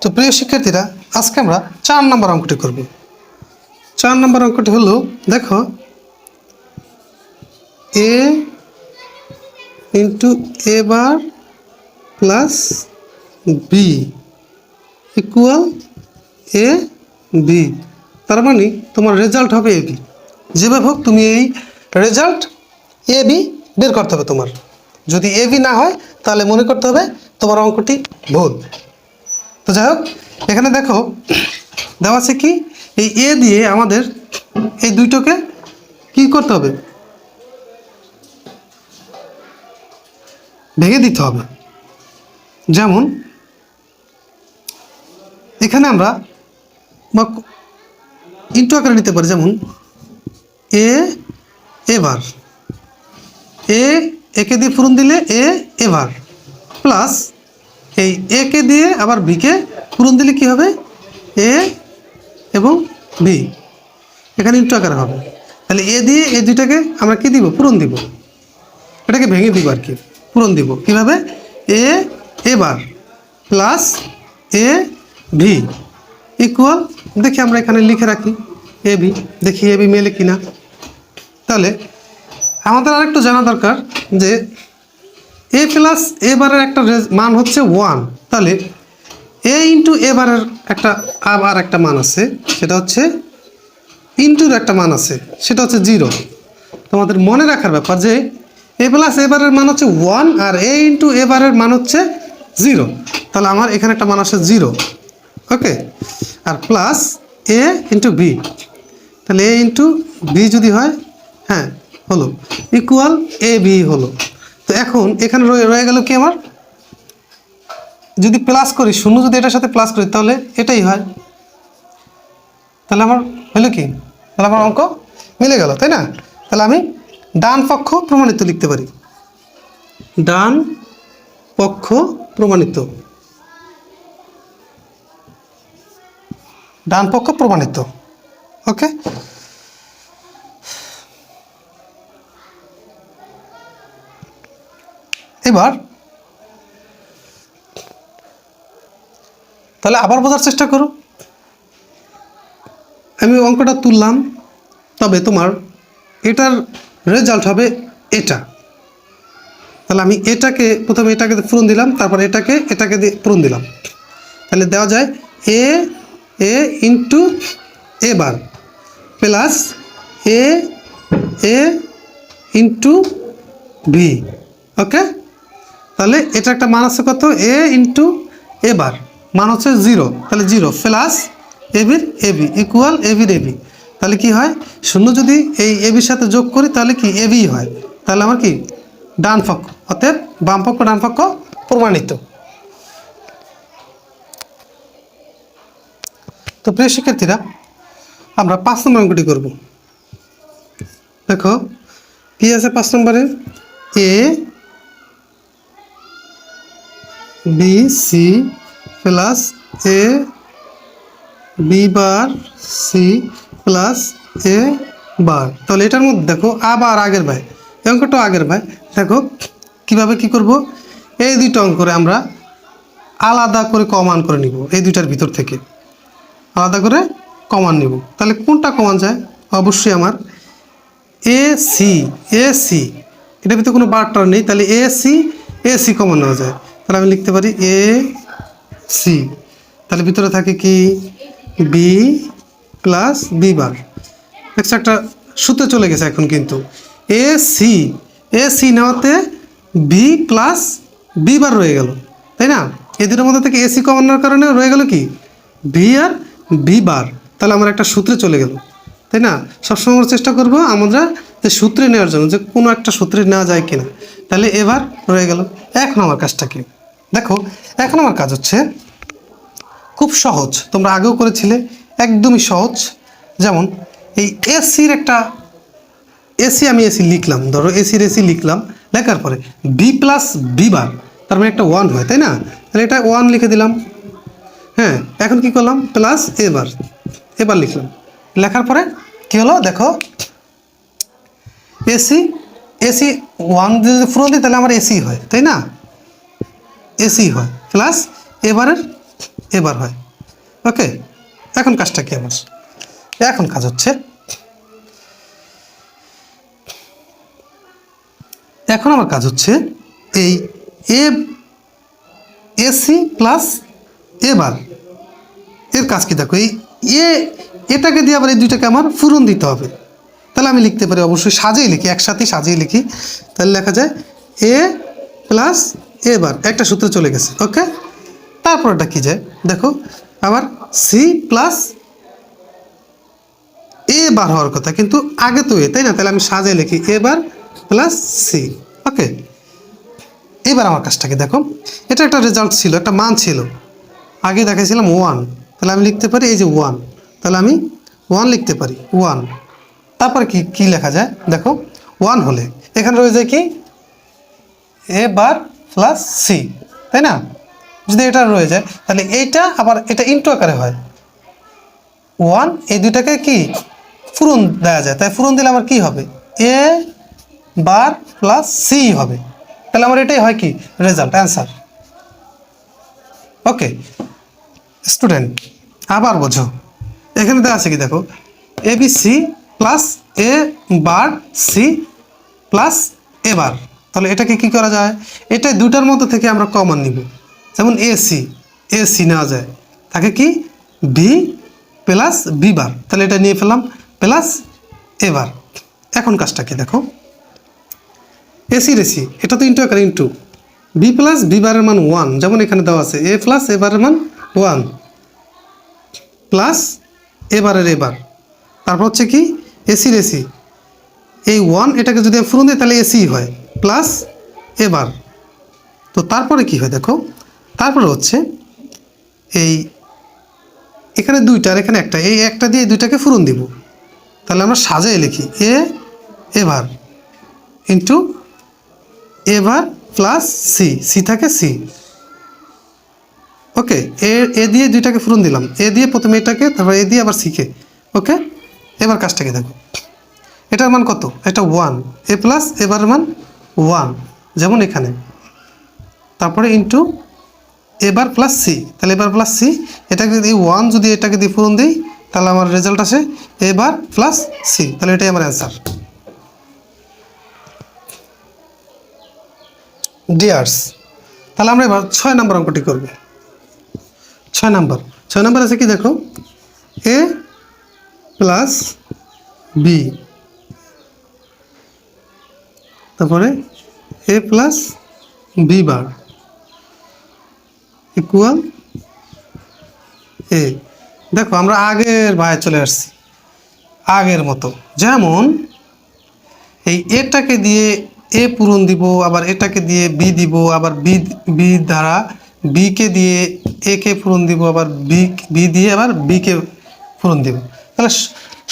তো প্রিয় শিক্ষার্থীরা, আজকে আমরা চার নম্বর অঙ্কটি করব। চার নম্বর অঙ্কটি হলো, দেখো A into A bar plus B equal A B তার মানে তোমার রেজাল্ট হবে এ বি যেভাবে হোক তুমি এই রেজাল্ট এ বি বের করতে হবে তোমার। যদি এ বি না হয়, তাহলে মনে করতে হবে তোমার অঙ্কটি ভুল। তো যাই হোক, এখানে দেখো, দেওয়া আছে কি? এই এ দিয়ে আমাদের এই দুইটোকে কি করতে হবে? ভেঙে দিতে হবে। যেমন, এখানে আমরা ইন্টু আকারে নিতে পারি, যেমন এ এবার এ একে দিয়ে পূরণ দিলে এ এবার প্লাস এই এ কে দিয়ে আবার বিকে পূরণ দিলে কি হবে? এ এবং বি এখানে ইন্টু আকারে হবে। তাহলে এ দিয়ে এই দুইটাকে আমরা কি দিব? পূরণ দিব। এটাকে ভেঙে দিব আর কি। পূরণ দিব। কীভাবে? এ এবার প্লাস এ ভি ইকুয়াল দেখি আমরা এখানে লিখে রাখি। এ বি দেখি এ বি মেলে কিনা। তাহলে আমাদের আরেকটু জানা দরকার যে এ প্লাস এ বারের একটা মান হচ্ছে ওয়ান। তাহলে এ ইন্টু এ বারের একটা আবার একটা মান আছে, সেটা হচ্ছে ইন্টুর একটা মান আছে, সেটা হচ্ছে জিরো। তোমাদের মনে রাখার ব্যাপার যে এ প্লাস এ বারের মান হচ্ছে ওয়ান আর এ ইন্টু এ বারের মান হচ্ছে জিরো। তাহলে আমার এখানে একটা মান আসে জিরো। ওকে? আর প্লাস এ ইন্টু বি। তাহলে এ ইন্টু বি যদি হয় হ্যাঁ হলো। ইকুয়াল এ বি হলো। তো এখন এখানে রয়ে গেল কি আমার? যদি প্লাস করি, শূন্য যদি এটার সাথে প্লাস করি, তাহলে এটাই হয়। তাহলে আমার হলো কি? তাহলে আমার অঙ্ক মিলে গেল, তাই না? তাহলে আমি ডান পক্ষ প্রমাণিত লিখতে পারি। ডান পক্ষ প্রমাণিত। ডান পক্ষ প্রমাণিত। ওকে এবার? তাহলে আবার বোঝার চেষ্টা করো। আমি অঙ্কটা তুললাম, তবে তোমার এটার রেজাল্ট হবে এটা। তাহলে আমি এটাকে, প্রথমে এটাকে পূরণ দিলাম, তারপর এটাকে এটাকে দিয়ে পূরণ দিলাম। তাহলে দেওয়া যায় A A into A bar plus A A into B okay তাহলে এটা একটা মান আছে কত? এ ইন্টু এ বার মান হচ্ছে জিরো তাহলে জিরো প্লাস এবির এবি ইকুয়াল এবির এবি তাহলে কি হয়? শূন্য যদি এই এবির সাথে যোগ করি, তাহলে কি এবি হয়? তাহলে আমার কি? ডান পক্ষ। অতএব বাম পক্ষ, ডান পক্ষ প্রমাণিত। তো প্রিয় শিক্ষার্থীরা, আমরা পাঁচ নম্বর অঙ্কটি করব। দেখো, কি আছে পাঁচ নম্বরে? A B C plus A B bar C plus A bar তাহলে এটার মধ্যে দেখো আবার আগের ভাই অঙ্কটা আগের ভাই। দেখো কীভাবে কি করব? এই দুইটা অঙ্করে আমরা আলাদা করে কমান করে নিব, এই দুইটার ভিতর থেকে। আলাদা করে কমান নিব। তাহলে কোনটা কমান যায়? অবশ্যই আমার এ সি এ সি এটার ভিতরে কোনো বারটার নেই, তাহলে A C A C common নেওয়া যায়। তাহলে আমি লিখতে পারি এ সি তাহলে ভিতরে থাকে কি? B plus B bar next একটা সূত্রে চলে গেছে এখন কিন্তু। এ সি এ সি নেওয়াতে বি প্লাস বি বার রয়ে গেল, তাই না? এদের মধ্যে থেকে এসি কমানোর কারণে রয়ে গেল কি? বি আর বি বার তাহলে আমার একটা সূত্রে চলে গেল, তাই না? সবসময় আমরা চেষ্টা করব আমরা যে সূত্রে নেওয়ার জন্য, যে কোনো একটা সূত্রে নেওয়া যায় কিনা। তাহলে এবার রয়ে গেল। এখন আমার কাজটা কি? দেখো, এখন আমার কাজ হচ্ছে খুব সহজ। তোমরা আগেও করেছিলে, একদমই সহজ। যেমন এই এসির একটা, এসি আমি এসি লিখলাম, ধরো এসির এসি লিখলাম, লেখার পরে বি প্লাস বি বার তার মানে একটা ওয়ান হয়, তাই না? তাহলে এটা ওয়ান লিখে দিলাম। হ্যাঁ এখন কি করলাম? প্লাস এবার এবার লিখলাম। লেখার পরে কি হলো? দেখো, এসি এসি ওয়ান যদি পুরো দিই, তাহলে আমার এসি হয়, তাই না? এসি হয় প্লাস এবারের এবার হয়। ওকে এখন কাজটা কি আমার? এখন কাজ হচ্ছে, এখন আমার কাজ হচ্ছে এই এ এসি প্লাস এবার এর কাজ কি দেখো, এই এ এটাকে দিয়ে আবার এই দুইটাকে আমার ফুরন দিতে হবে। তাহলে আমি লিখতে পারি, অবশ্যই সাজিয়ে লিখি একসাথে সাজিয়ে লিখি। তাহলে লেখা যায় এ প্লাস এ বার একটা সূত্র চলে গেছে ওকে তারপর এটা কি যায়? দেখো, আবার সি প্লাস এ বার হওয়ার কথা, কিন্তু আগে তো এ, তাই না? তাহলে আমি সাজিয়ে লিখি এ বার প্লাস সি ওকে এবার আমার কাজটাকে দেখো, এটা একটা রেজাল্ট ছিল, একটা মান ছিল। আগে দেখাইছিলাম ওয়ান তাহলে আমি লিখতে পারি এই যে ওয়ান তাহলে আমি ওয়ান লিখতে পারি ওয়ান তারপর কি কি লেখা যায়? দেখো ওয়ান হলে, এখানে রয়ে যায় কি? এ বার প্লাস সি তাই না? যদি এটা রয়ে যায়, তাহলে এইটা আবার এটা ইন্টু আকারে হয়। ওয়ান এই দুইটাকে কি? ফুরন দেওয়া যায়। তাই ফুরন দিলে আমার কি হবে? এ বার প্লাস সি হবে। তাহলে আমার এটাই হয় কি? রেজাল্ট অ্যান্সার ওকে স্টুডেন্ট আবার বোঝো। এখানে দেওয়া আছে কি দেখো? A B C plus A bar C plus A bar তাহলে এটাকে কি করা যায়? এটা দুটার মধ্যে থেকে আমরা কমন নিব। যেমন এ সি এ সি নেওয়া যায়। তাকে কি? ভি প্লাস বি বার তাহলে এটা নিয়ে ফেলাম প্লাস এ বার এখন কাজটা কি দেখো? এসি রেসি এটা তো ইন্টু আকারে ইন্টু বি প্লাস বি বারের মান ওয়ান যেমন এখানে দেওয়া আছে এ প্লাস এ বারের মান ওয়ান প্লাস এবারের এবার তারপর হচ্ছে কি? এসি রেসি এই ওয়ান এটাকে যদি আমি ফুরন দিই, তাহলে এসি হয়। প্লাস এবার। তো তারপরে কি হয় দেখো? তারপরে হচ্ছে এই এখানে দুইটা আর এখানে একটা। এই একটা দিয়ে দুইটাকে ফুরন দিব। তাহলে আমরা সাজাই লিখি A, A bar into A bar plus C C থাকে সি ওকে, এ এ দিয়ে দুইটাকে ফুরন দিলাম। এ দিয়ে প্রথমে এটাকে, তারপর এ দিয়ে আবার সিকে ওকে, এবার কাজটাকে দেখো। এটার মান কত? এটা ওয়ান এ প্লাস এবার মান ওয়ান, যেমন এখানে। তারপরে ইন্টু এবার প্লাস সি তাহলে এবার প্লাস সি এটাকে যদি ওয়ান যদি এটাকে দিয়ে পূরণ দিই, তাহলে আমার রেজাল্ট আসে এবার প্লাস সি তাহলে এটাই আমার অ্যান্সার ডিয়ার্স তাহলে আমরা এবার ছয় নম্বর অঙ্কটি করব। ছয় নম্বর ছয় নম্বর আছে কি দেখো? এ প্লাস বি তারপরে A plus B bar equal A দেখো, আমরা আগের ভায়ে চলে আসছি। আগের মতো। যেমন এই এটাকে দিয়ে এ পূরণ দিব, আবার এটাকে দিয়ে বি দিব, আবার বি বি দ্বারা বিকে দিয়ে এ কে পূরণ দিব, আবার বি বি দিয়ে আবার বিকে পূরণ দিব। তাহলে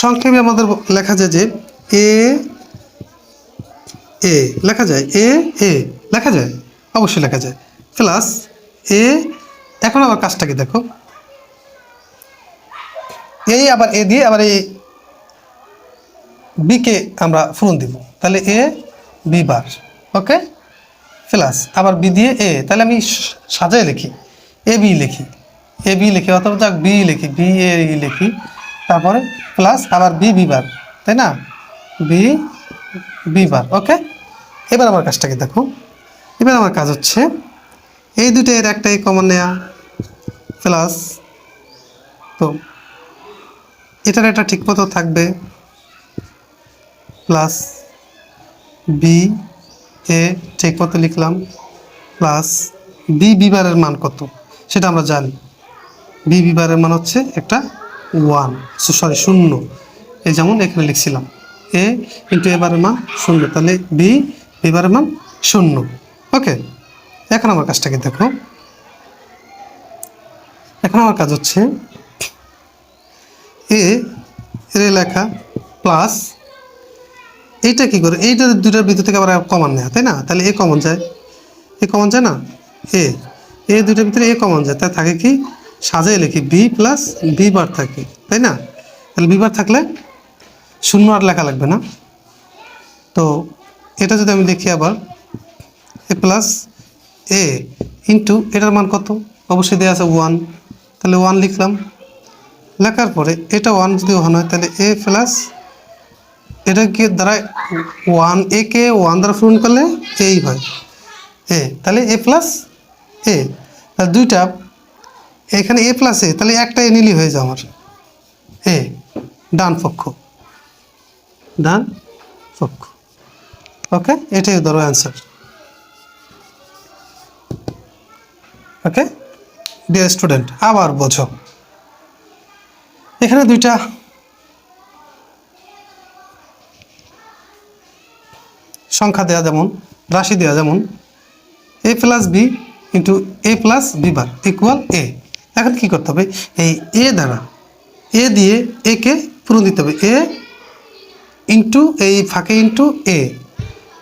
সংক্ষেপে আমাদের লেখা যায় যে এ এ লেখা যায় এ এ লেখা যায়? অবশ্যই লেখা যায়। প্লাস এ এখন আবার কাজটাকে দেখো? এই আবার এ দিয়ে আবার এই বিকে আমরা ফুরন দিব। তাহলে A B bar. Okay plus আবার বি দিয়ে এ তাহলে আমি সাজায় লিখি। এ বি লিখি। এ বি লিখি, অথবা যাক বি লিখি বি এ লিখি। তারপরে প্লাস আবার বি বি বার। তাই না? বি বি বার ওকে এবার আমার কাজটাকে দেখো। এবার আমার কাজ হচ্ছে, এই দুটো এর একটাই কমন নেয়া প্লাস তো এটার একটা ঠিক মতো থাকবে প্লাস বি এ ঠিক মতো লিখলাম প্লাস বি বিবারের মান কত? সেটা আমরা জানি। বি বিবারের মান হচ্ছে একটা ওয়ান সরি শূন্য। এই যেমন এখানে লিখছিলাম। এ ইন্টু এবারের মান শূন্য। তাহলে বি বিবারের মান শূন্য। ওকে এখন আমার কাজটাকে দেখো। এখন আমার কাজ হচ্ছে এ এর লেখা প্লাস এইটা কি করে? এইটার দুটার ভিতর থেকে আবার কমন নেয়, তাই না? তাহলে এ কমন যায়। এ কমন যায় না? এ এ দুটার ভিতরে এ কমন যায়। তাই থাকে কি? সাজাই লিখি বি প্লাস বি বার থাকে, তাই না? তাহলে বি বার থাকলে শূন্য আর লেখা লাগবে না। তো এটা যদি আমি দেখি আবার, এ প্লাস এ ইন্টু এটার মান কত? অবশ্যই দেওয়া আছে ওয়ান তাহলে ওয়ান লিখলাম। লেখার পরে এটা ওয়ান যদি ওয়ান হয়, তাহলে এ প্লাস এটা কি দ্বারা ওয়ান এ কে ওয়ান দ্বারা পূরণ করলে এই হয়। এ, তাহলে এ প্লাস এ। তাহলে দুইটা, এখানে এ প্লাস এ, তাহলে একটা এ নিলি হয়ে যায় আমার। এ, ডান পক্ষ। ডান পক্ষ ওকে এটাই ধরো অ্যান্সার ওকে ডিয়ার স্টুডেন্ট আবার বোঝো। এখানে দুইটা। সংখ্যা দেওয়া যেমন, রাশি দেওয়া যেমন A plus B into A plus B bar equal A এখন কি করতে হবে? এই এ দ্বারা এ দিয়ে এ কে পূরণ দিতে হবে। এ ইন্টু এই ফাঁকে ইন্টু এ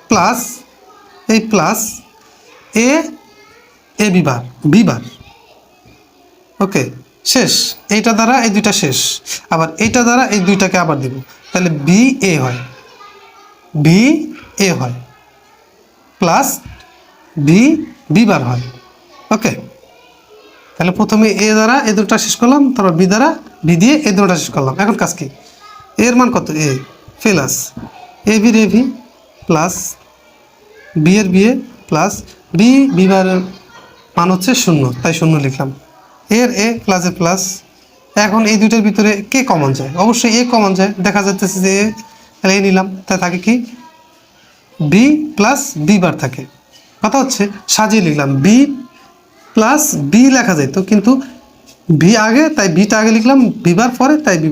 প্লাস এই plus A A B bar B bar. Okay শেষ। এইটা দ্বারা এই দুইটা শেষ। আবার এইটা দ্বারা এই দুইটাকে আবার দিব। তাহলে বি এ হয়। বি এ হয়। প্লাস বি বি বার হয়। ওকে তাহলে প্রথমে এ দ্বারা এ দুটা শেষ করলাম, তারপর বি দ্বারা বি দিয়ে এ দুটা শেষ করলাম। এখন কাজ কি? এর মান কত? এ প্লাস এ বির এ ভি প্লাস বি এর B A plus B B বারের মান হচ্ছে শূন্য, তাই শূন্য লিখলাম। এর এ প্লাস এ প্লাস এখন এই দুইটার ভিতরে কে কমন যায়। অবশ্যই এ কমন যায়, দেখা যাচ্ছে যে এ তাহলে এ নিলাম, তাই থাকে কি? বি প্লাস বি বার থাকে। কথা হচ্ছে, সাজিয়ে লিখলাম বি প্লাস বি লেখা যেত কিন্তু বি আগে, তাই বিটা আগে লিখলাম বি বার পরে, তাই বি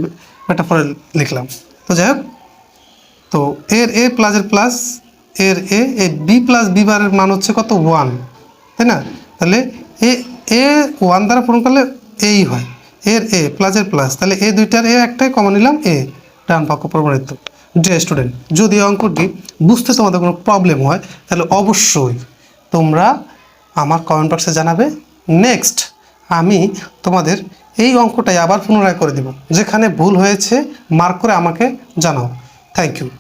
বারটা পরে লিখলাম। তো যাই হোক তো এর এ প্লাসের প্লাস এর এ এই বি প্লাস বি বারের মান হচ্ছে কত? ওয়ান তাই না? তাহলে এ এ ওয়ান দ্বারা পূরণ করলে এই হয়। এর এ প্লাসের প্লাস তাহলে এ দুইটার এ একটাই কমন নিলাম এ, ডান পক্ষ প্রমাণিত ডিয়ার স্টুডেন্ট যদি অঙ্কটি বুঝতে তোমাদের কোনো প্রবলেম হয়, তাহলে অবশ্যই তোমরা আমার কমেন্ট বক্সে জানাবে। নেক্সট আমি তোমাদের এই অঙ্কটাই আবার পুনরায় করে দিব। যেখানে ভুল হয়েছে মার্ক করে আমাকে জানাও। Thank you.